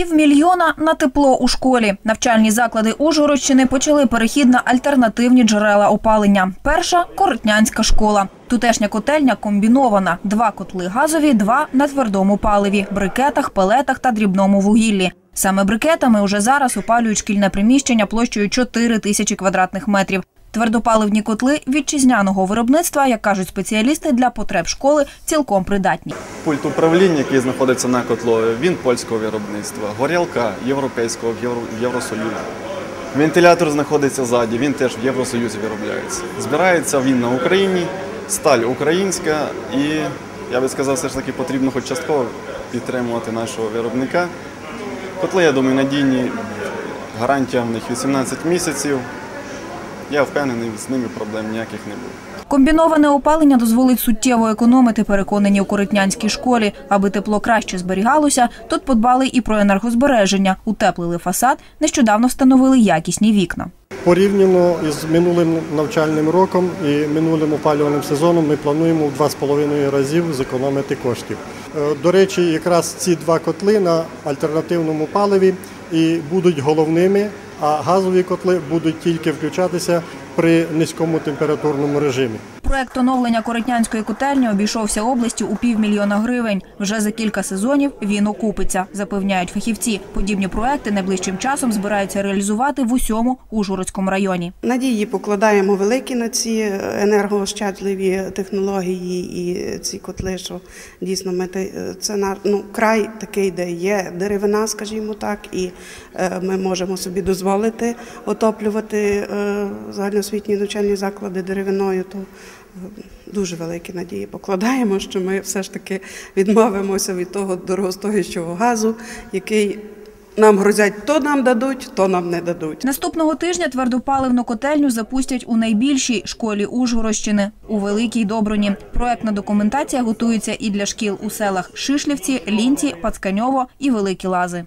Півмільйона на тепло у школі. Навчальні заклади Ужгородщини почали перехід на альтернативні джерела опалення. Перша коротнянська школа. Тутешня котельня комбінована: два котли газові, два на твердому паливі, брикетах, пелетах та дрібному вугіллі. Саме брикетами уже зараз опалюють шкільне приміщення площею 4 тисячі квадратних метрів. Твердопаливні котли вітчизняного виробництва, як кажуть спеціалісти, для потреб школи цілком придатні. Пульт управління, який знаходиться на котлові, він польського виробництва. Горілка європейського в Євросоюзі. Вентилятор знаходиться ззаді, він теж в Євросоюзі виробляється. Збирається він на Україні, сталь українська, і я би сказав, все ж таки потрібно хоч частково підтримувати нашого виробника. Котли, я думаю, надійні, гарантія в них 18 місяців. Я впевнений, з ними проблем ніяких не буде. Комбіноване опалення дозволить суттєво економити, переконані у коритнянській школі. Аби тепло краще зберігалося, тут подбали і про енергозбереження. Утеплили фасад, нещодавно встановили якісні вікна. Порівняно із минулим навчальним роком і минулим опалювальним сезоном ми плануємо в 2,5 разів зекономити коштів. Е, До речі, якраз ці два котли на альтернативному паливі і будуть головними, а газові котли будуть тільки включатися при низькому температурному режимі. Проект оновлення коритнянської котельні обійшовся області у півмільйона гривень. Вже за кілька сезонів він окупиться, запевняють фахівці. Подібні проекти найближчим часом збираються реалізувати в усьому Ужгородському районі. Надії покладаємо великі на ці енергоощадливі технології і ці котли, що дійсно ми це на ну край такий, де є деревина, скажімо так, і е, ми можемо собі дозволити отоплювати е, загальноосвітні навчальні заклади деревиною. То е, дуже великі надії покладаємо, що ми все ж таки відмовимося від того дорогостоящого газу, який нам грозять, то нам дадуть, то нам не дадуть. Наступного тижня твердопаливну котельню запустять у найбільшій школі Ужгородщини у Великій Добруні. Проектна документація готується і для шкіл у селах Шишлівці, Лінці, Пацканьово і Великі Лази.